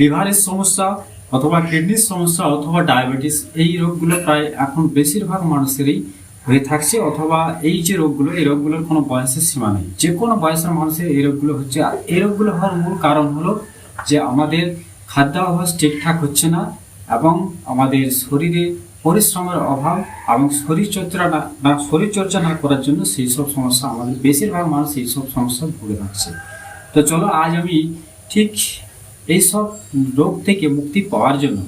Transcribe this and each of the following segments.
লিভারের সমস্যা অথবা কিডনির সমস্যা অথবা ডায়াবেটিস, এই রোগগুলো প্রায় এখন বেশিরভাগ মানুষেরই হয়ে থাকছে অথবা এই যে রোগগুলো, এই রোগগুলোর কোনো বয়সের সীমা নেই। যে কোনো বয়সের মানুষের এই রোগগুলো হচ্ছে, আর এই রোগগুলো হওয়ার মূল কারণ হলো যে আমাদের খাদ্যাভ্যাস ঠিকঠাক হচ্ছে না এবং আমাদের শরীরে পরিশ্রমের অভাব এবং শরীরচর্চা না না, শরীরচর্চা না করার জন্য সেই সব সমস্যা আমাদের বেশিরভাগ মানুষ এই সব সমস্যা ভুগে থাকছে। তো চলো আজ আমি ঠিক এইসব রোগ থেকে মুক্তি পাওয়ার জন্য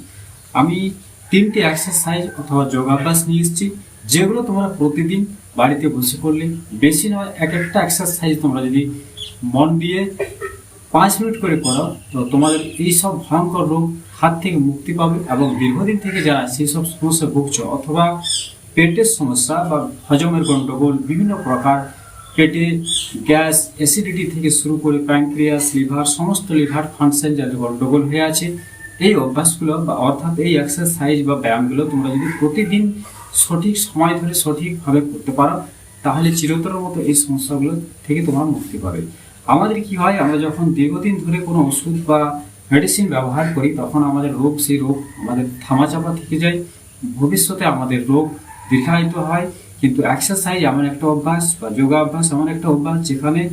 আমি তিনটি এক্সারসাইজ অথবা যোগাভ্যাস নিয়ে এসেছি, যেগুলো তোমরা প্রতিদিন বাড়িতে বসে করলে। বেশি নয়, এক একটা এক্সারসাইজ তোমরা যদি মন দিয়ে পাঁচ মিনিট করে করো, তো তোমাদের এই সব ভয়ঙ্কর রোগ হাত থেকে মুক্তি পাবে এবং দীর্ঘদিন থেকে যারা সেই সব সমস্যা ভুগছ অথবা পেটের সমস্যা বা হজমের গণ্ডগোল বিভিন্ন প্রকার পেটে গ্যাস অ্যাসিডিটি থেকে শুরু করে প্যাঙ্ক্রিয়াস লিভার, সমস্ত লিভার ফাংশন যাদের গণ্ডগোল হয়ে আছে, এই অভ্যাসগুলো বা অর্থাৎ এই এক্সারসাইজ বা ব্যায়ামগুলো তোমরা যদি প্রতিদিন সঠিক সময় ধরে সঠিকভাবে করতে পারো, তাহলে চিরতরের মতো এই সমস্যাগুলো থেকে তোমরা মুক্তি পাবে। আমাদের কি হয়, আমরা যখন দীর্ঘদিন ধরে কোনো ওষুধ বা মেডিসিন ব্যবহার করি, তখন আমাদের রোগ সেই রোগ আমাদের থামাচাপা থেকে যায়, ভবিষ্যতে আমাদের রোগ দীর্ঘায়িত হয় কিন্তু এক্সারসাইজ এমন একটা অভ্যাস বা যোগাভ্যাস এমন একটা অভ্যাস যেখানে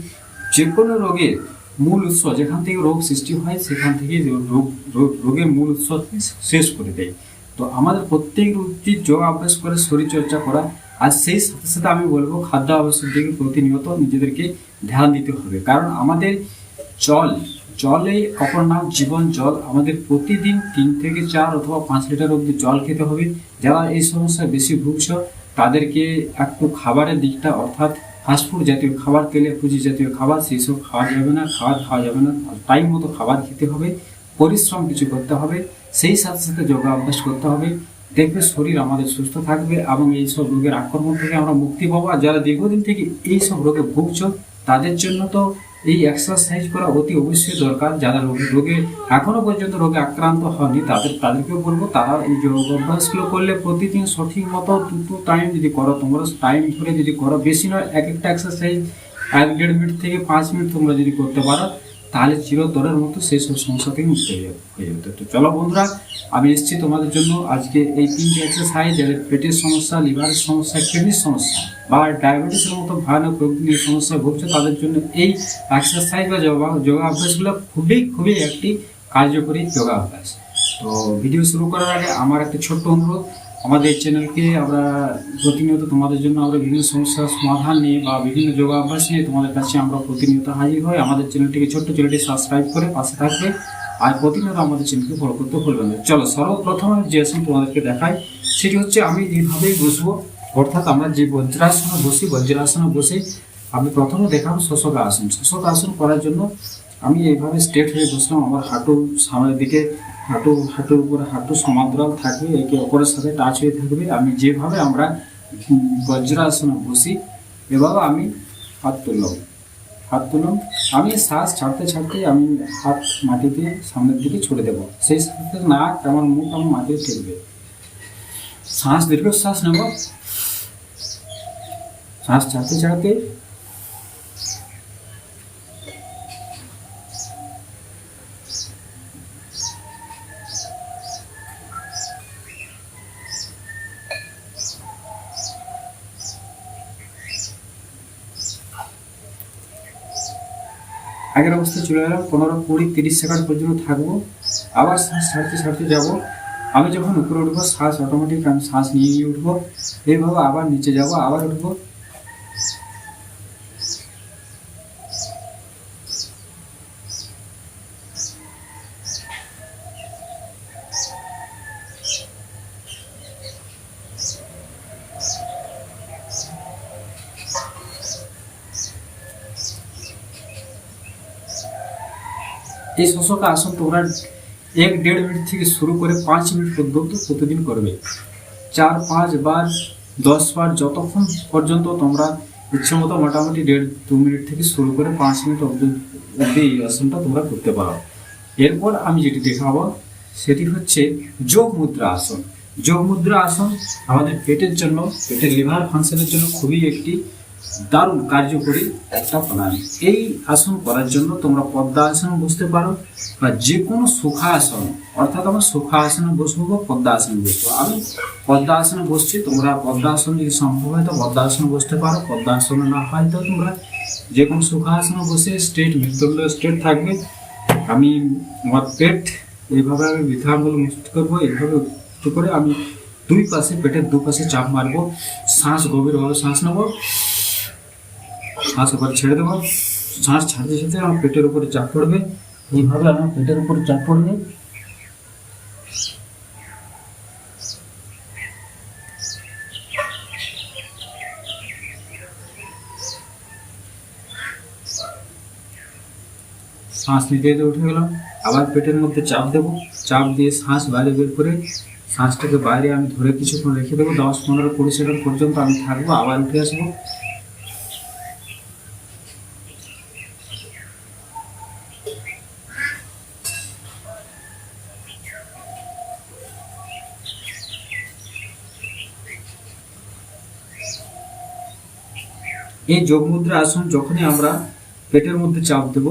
যে কোনো রোগের মূল উৎস, যেখান থেকে রোগ সৃষ্টি হয়, সেখান থেকে রোগ, রোগ- রোগের মূল উৎস শেষ করে দেয়। তো আমাদের প্রত্যেক উচিত যোগ অভ্যাস করে শরীরচর্চা করা, আর সেই সাথে সাথে আমি বলব খাদ্য আবশ্যক দিকে প্রতিনিয়ত নিজেদেরকে ধ্যান দিতে হবে। কারণ আমাদের জল, জলে অপর নাম জীবন জল, আমাদের প্রতিদিন তিন থেকে চার অথবা পাঁচ লিটার অব্দি জল খেতে হবে। যারা এই সমস্যায় বেশি ভুগছ তাদেরকে একটু খাবারের দিকটা, অর্থাৎ ফাস্টফুড জাতীয় খাবার, তেলে পুঁজি জাতীয় খাবার, সেই সব খাওয়া যাবে না খাবার খাওয়া যাবে না টাইম মতো খাবার খেতে হবে, পরিশ্রম কিছু করতে হবে, সেই সাথে সাথে যোগা অভ্যাস করতে হবে, দেখবে শরীর আমাদের সুস্থ থাকবে এবং এই সব রোগের আক্রমণ থেকে আমরা মুক্তি পাবো। আর যারা দীর্ঘদিন থেকে এই সব রোগে ভুগছ, তাদের জন্য তো এই এক্সারসাইজ করা অতি অবশ্যই দরকার। যারা রোগী, রোগে এখনও পর্যন্ত রোগে আক্রান্ত হয়নি তাদের, তাদেরকেও বলব, তারা এই যোগ অভ্যাসগুলো করলে প্রতিদিন সঠিক মতো দুটো টাইম যদি করো, তোমরা টাইম ধরে যদি করো, বেশি নয়, এক একটা এক্সারসাইজ এক দেড় মিনিট থেকে পাঁচ মিনিট তোমরা যদি করতে পারো। তাহলে চিরতরের মতো সেই সব সমস্যা থেকে মুক্ত হয়ে যাবে হয়ে যাবে। তো চলো বন্ধুরা, আমি এসেছি তোমাদের জন্য আজকে এই তিনটি এক্সারসাইজ যাদের পেটের সমস্যা, লিভারের সমস্যা, কিডনির সমস্যা বা ডায়াবেটিসের মতো ভয়ানক রোগ নিয়ে সমস্যা ভুগছে, তাদের জন্য এই এক্সারসাইজ বা যোগা যোগাভ্যাসগুলো খুবই খুবই একটি কার্যকরী যোগাভ্যাস তো ভিডিও শুরু করার আগে আমার একটা ছোট্ট অনুরোধ আমাদের চ্যানেলকে আমরা প্রতিনিয়ত তোমাদের জন্য আমরা বিভিন্ন সমস্যার সমাধান নিয়ে বা বিভিন্ন যোগাভ্যাস নিয়ে তোমাদের কাছে আমরা প্রতিনিয়ত হাজির হই। আমাদের চ্যানেলটিকে ছোট্ট চ্যানেলটি সাবস্ক্রাইব করে পাশে থাকবে আর প্রতিনিয়ত আমাদের চ্যানেলকে ফলো করতে ভুলবেন না। চলো, সর্বপ্রথম আমি যে আসন তোমাদেরকে দেখাই, সেটি হচ্ছে আমি যেভাবেই বসবো, অর্থাৎ আমরা যে বজ্রাসনে বসি, বজ্রাসনে বসে আমি প্রথমে দেখাবো শশক আসন। শশক আসন করার জন্য আমি এইভাবে স্ট্রেট হয়ে বসলাম, আমার হাঁটু সামনের দিকে, হাঁটু, হাঁটুর উপরে হাঁটু সমান্তরাল থাকবে, একে অপরের সাথে টাচ হয়ে থাকবে। আমি যেভাবে আমরা বজ্রাসনে বসি, এভাবে আমি হাত তুললাম। হাত তুললাম, আমি শ্বাস ছাড়তে ছাড়তে আমি হাত মাটিতে সামনের দিকে ছুড়ে দেবো। সেই সাথে নাক, আমার মুখ, আমার মাটিতে ঠেকবে শ্বাস, দীর্ঘশ্বাস নেব। শ্বাস ছাড়তে ছাড়তে আগের অবস্থায় চলে গেলাম পনেরো কুড়ি তিরিশ সেকেন্ড পর্যন্ত থাকব। আবার শ্বাস ছাড়তে ছাড়তে যাব। আমি যখন উপরে উঠবো, শ্বাস অটোমেটিক আমি শ্বাস নিয়ে গিয়ে উঠবো। এইভাবে আবার নিচে যাব, আবার উঠবো। এই শশক আসন তোমরা এক দেড় মিনিট থেকে শুরু করে পাঁচ মিনিট পর্যন্ত প্রতিদিন করবে। চার, পাঁচ বার, দশ বার যতক্ষণ পর্যন্ত তোমরা ইচ্ছে মতো মোটামুটি দেড়, দু মিনিট থেকে শুরু করে পাঁচ মিনিট অবধি এই আসনটা তোমরা করতে পারো। এরপর আমি যেটি দেখাবো, সেটি হচ্ছে যোগ মুদ্রা আসন। যোগ মুদ্রা আসন আমাদের পেটের জন্য, পেটের লিভার ফাংশনের জন্য খুবই একটি দারুণ কার্যকরী একটা প্রণালী। এই আসন করার জন্য তোমরা পদ্মা বসতে পারো বা যে কোনো সুখা আসন, অর্থাৎ আমরা সুখা আসনে বসবো বা পদ্মা বসবো। আমি পদ্মা আসনে বসছি, তোমরা পদ্মা যদি সম্ভব হয় তো পদ্মা বসতে পারো। পদ্মা না হয় তো তোমরা যে কোনো সুখা আসনে বসে স্ট্রেট মৃত্যুল্য স্ট্রেট থাকবে। আমি আমার পেট, এইভাবে আমি বৃথাঙ্গুল মুক্ত করব, এইভাবে করে আমি দুই পাশে পেটের দুপাশে চাপ মারবো, শ্বাস গভীরভাবে শ্বাস নেব। শ্বাস এবার ছেড়ে দেবো। শ্বাস ছাড়তে ছাড়তে আমার পেটের উপরে চাপ পড়বে। এইভাবে আমার পেটের উপরে চাপ পড়বে। শ্বাস নিতে নিতে উঠে গেলাম। আবার পেটের মধ্যে চাপ দেবো। চাপ দিয়ে শ্বাস বাইরে বের করে শ্বাসটাকে বাইরে আমি ধরে কিছুক্ষণ রেখে দেবো। দশ পনেরো কুড়ি সেকেন্ড পর্যন্ত আমি থাকব, আবার উঠে আসব। এই যোগ মুদ্রা আসন যখনই আমরা পেটের মধ্যে চাপ দেব,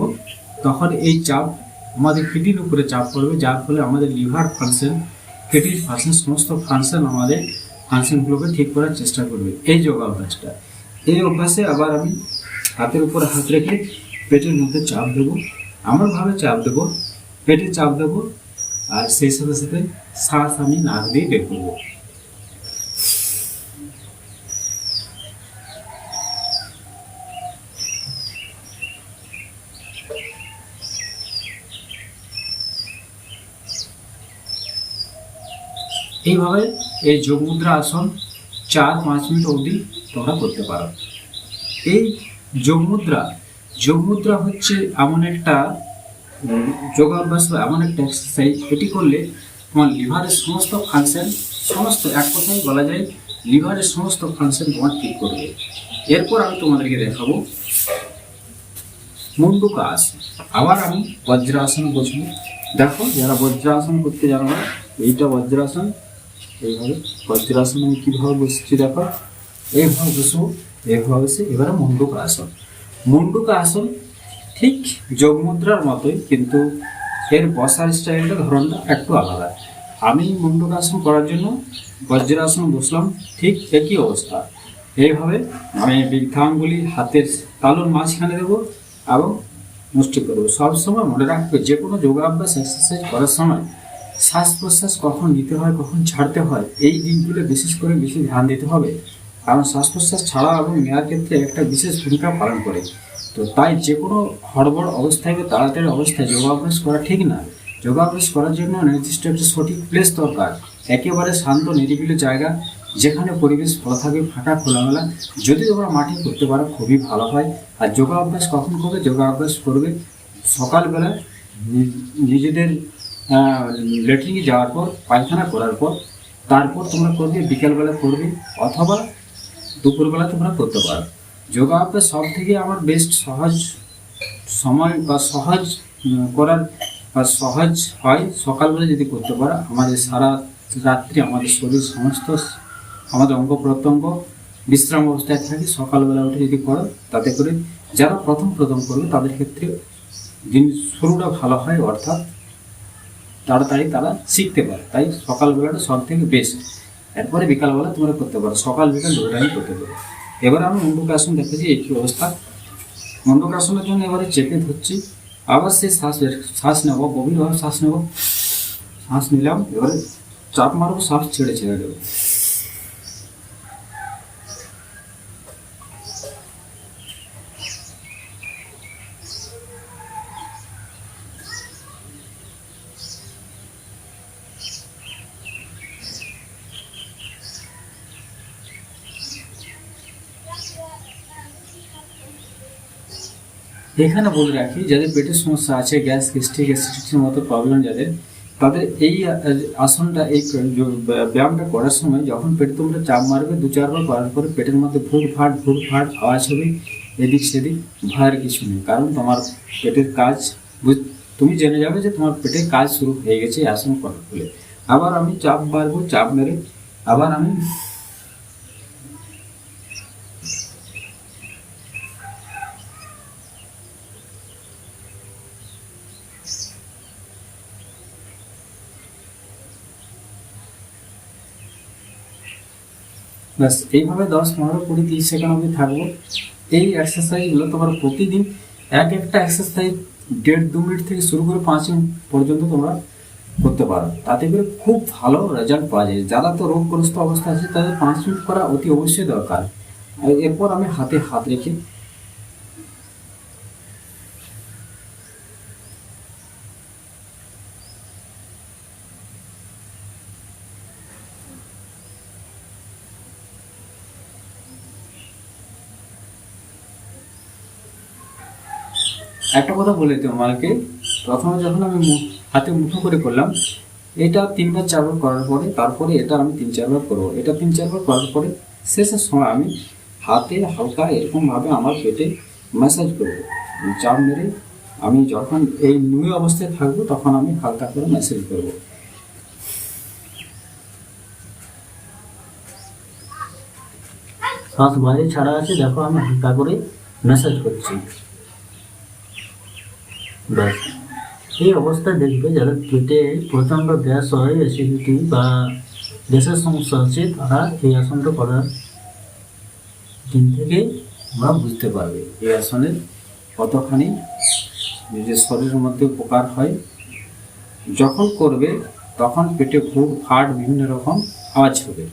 তখন এই চাপ আমাদের কিডনির উপরে চাপ পড়বে, যার ফলে আমাদের লিভার ফাংশন, কিডনির ফাংশন, সমস্ত ফাংশন আমাদের ফাংশনগুলোকে ঠিক করার চেষ্টা করবে। এই যোগ অভ্যাসটা। এই অভ্যাসে আবার আমি হাতের উপর হাত রেখে পেটের মধ্যে চাপ দেবো। এমনভাবে চাপ দেবো, পেটে চাপ দেবো, আর সেই সাথে সাথে শ্বাস আমি নাক দিয়ে বের করব। এইভাবে এই যোগ মুদ্রা আসন চার পাঁচ মিনিট অবধি তোমরা করতে পারো। এই যোগ মুদ্রা যোগ মুদ্রা হচ্ছে এমন একটা, যোগাভ্যাস বা এমন একটা এক্সারসাইজ এটি করলে তোমার লিভারের সমস্ত ফাংশন সমস্ত এক কথায় বলা যায় লিভারের সমস্ত ফাংশন তোমার ঠিক করবে। এরপর আমি তোমাদেরকে দেখাবো মুন্ডুকা আসন। আবার আমি বজ্রাসন বসবো। দেখো, যারা বজ্রাসন করতে জানো না, এইটা বজ্রাসন এইভাবে বজ্রাসন আমি কীভাবে বসছি দেখো এইভাবে বসবো এইভাবে বসে এবারে মুন্ডুকা আসন। মুন্ডুকা আসন ঠিক যোগ মুদ্রার মতোই, কিন্তু এর বসার স্টাইলটা ধরনটা একটু আলাদা। আমি মুন্ডুকাসন করার জন্য বজ্রাসন বসলাম, ঠিক একই অবস্থা। এইভাবে আমি বৃদ্ধাঙ্গুলি হাতের তালুর মাঝখানে দেবো এবং মুষ্টি করব। সবসময় মনে রাখবে যে কোনো যোগাভ্যাস এক্সারসাইজ করার সময় শ্বাস প্রশ্বাস কখন নিতে হয়, কখন ছাড়তে হয়, এই দিকগুলো বিশেষ করে বেশি ধ্যান দিতে হবে। কারণ শ্বাস প্রশ্বাস ছাড়া এবং নেওয়ার ক্ষেত্রে একটা বিশেষ ভূমিকা পালন করে। তো তাই যে কোনো হড়বড় অবস্থায় বা তাড়াতাড়ি অবস্থায় যোগাভ্যাস করা ঠিক না। যোগাভ্যাস করার জন্য নির্দিষ্ট একটা সঠিক প্লেস দরকার। একেবারে শান্ত, নিরিবিলি জায়গা, যেখানে পরিবেশ ভালো থাকবে ফাঁকা, খোলামেলা। যদি তোমরা মাঠে করতে পারো, খুবই ভালো হয়। আর যোগা অভ্যাস কখন করবে? যোগা অভ্যাস করবে সকালবেলা। নিজেদের লেট্রিনে যাওয়ার পর, পায়খানা করার পর, তারপর তোমরা করবে, বিকেলবেলা করবে, অথবা দুপুরবেলা তোমরা করতে পারো। যোগা অভ্যাস সব থেকে আমার বেস্ট সহজ সময় বা সহজ করার বা সহজ হয় সকালবেলা যদি করতে পারো। আমাদের সারা রাত্রি আমাদের শরীর সমস্ত, আমাদের অঙ্গ প্রত্যঙ্গ বিশ্রাম অবস্থায় থাকে। সকালবেলা উঠে যদি করো, তাতে করে যারা প্রথম প্রথম করবে, তাদের ক্ষেত্রে দিন শুরুটা ভালো হয়, অর্থাৎ তাড়াতাড়ি তারা শিখতে পারে। তাই সকালবেলাটা সব থেকে বেস্ট এরপরে বিকালবেলা তোমরা করতে পারো। সকাল বিকাল দুটাই করতে পারো। এবার আমি মুন্ডুকাসন দেখেছি কি অবস্থা। মুন্ডুকাসনের জন্য এবারে চেপে ধরছি আবার সেই শ্বাস শ্বাস নেব, গভীরভাবে শ্বাস নেব। শ্বাস নিলাম, এবারে চাপ মারব, শ্বাস ছেড়ে ছেড়ে দেবো এখানে বলে রাখি, যাদের পেটের সমস্যা আছে, গ্যাস, গ্যাস্ট্রিক অ্যাসিডিটির মতো প্রবলেম যাদের, তাদের এই আসনটা, এই ব্যায়ামটা করার সময় যখন পেটে তোমরা চাপ মারবে, দু চারবার করার পরে পেটের মধ্যে ভুট ফাট ভুট ফাট আওয়াজ হবে, এদিক সেদিক ভয়ের কিছু নেই। কারণ তোমার পেটের কাজ তুমি জেনে যাবে যে তোমার পেটের কাজ শুরু হয়ে গেছে আসন করার ফলে। আবার আমি চাপ মারবো, চাপ মেরে, আবার আমি ব্যাস, এইভাবে দশ, পনেরো, কুড়ি, তিরিশ সেকেন্ড অবধি থাকব। এই এক্সারসাইজগুলো তোমার প্রতিদিন এক একটা এক্সারসাইজ দেড়, দু মিনিট থেকে শুরু করে পাঁচ মিনিট পর্যন্ত তোমরা করতে পারো। তাতে করে খুব ভালো রেজাল্ট পাওয়া যায়। যারা তো রোগগ্রস্ত অবস্থা আছে, তাদের পাঁচ মিনিট করা অতি অবশ্যই দরকার। এরপর আমি হাতে হাত রেখে একটা কথা বলে তোমাকে প্রথমে যখন আমি হাতে মুঠো করে করলাম, এটা তিনবার চারবার করার পরে, তারপরে এটা আমি তিন চারবার করব। এটা তিন চারবার করার পরে শেষের সময় আমি হাতে হালকা এরকমভাবে আমার পেটে ম্যাসাজ করব। চাপ মেরে আমি যখন এই নুয়ে অবস্থায় থাকব, তখন আমি হালকা করে ম্যাসাজ করব। শ্বাস বাইরে ছাড়া আছে, দেখো আমি হালকা করে ম্যাসাজ করছি। ব্যাস এই অবস্থায় দেখবে যাদের পেটে প্রচণ্ড গ্যাস হয় অ্যাসিডিটি বা গ্যাসের সমস্যা আছে, তারা এই আসনটা করার দিন থেকে আমরা বুঝতে পারবে। এই আসনের কতখানি নিজের শরীরের মধ্যে উপকার হয়। যখন করবে, তখন পেটে খুব ফাট, বিভিন্ন রকম আওয়াজ হবে।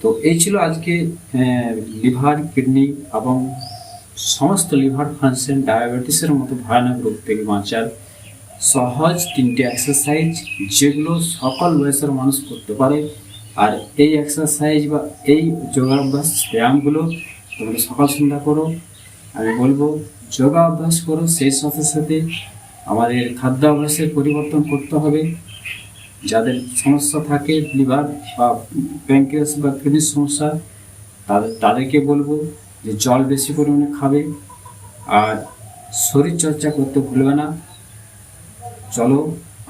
তো এই ছিল আজকে লিভার, কিডনি এবং সমস্ত লিভার ফাংশন ডায়াবেটিসের মতো ভয়ানক রোগ থেকে বাঁচার সহজ তিনটে এক্সারসাইজ যেগুলো সকল বয়সের মানুষ করতে পারে। আর এই এক্সারসাইজ বা এই যোগাভ্যাস ব্যায়ামগুলো তোমরা সকাল সন্ধ্যা করো। আমি বলব যোগা অভ্যাস করো, সেই সাথে সাথে আমাদের খাদ্যাভ্যাসের পরিবর্তন করতে হবে। যাদের সমস্যা থাকে, লিভার বা প্যাঙ্ক্রিয়াস বা কিডনির সমস্যা, তাদের, তাদেরকে বলব যে জল বেশি পরিমাণে খাবে, আর শরীর চর্চা করতে ভুলবে না। চলো,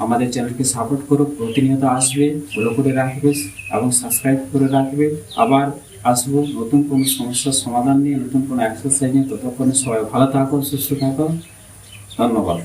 আমাদের চ্যানেলকে সাপোর্ট করো, প্রতিনিয়ত আসবে ফলো করে রাখবে এবং সাবস্ক্রাইব করে রাখবে। আবার আসব নতুন কোনো সমস্যার সমাধান নিয়ে, নতুন কোনো এক্সারসাইজ নিয়ে। ততক্ষণে সবাই ভালো থাকো, সুস্থ থাকো। ধন্যবাদ।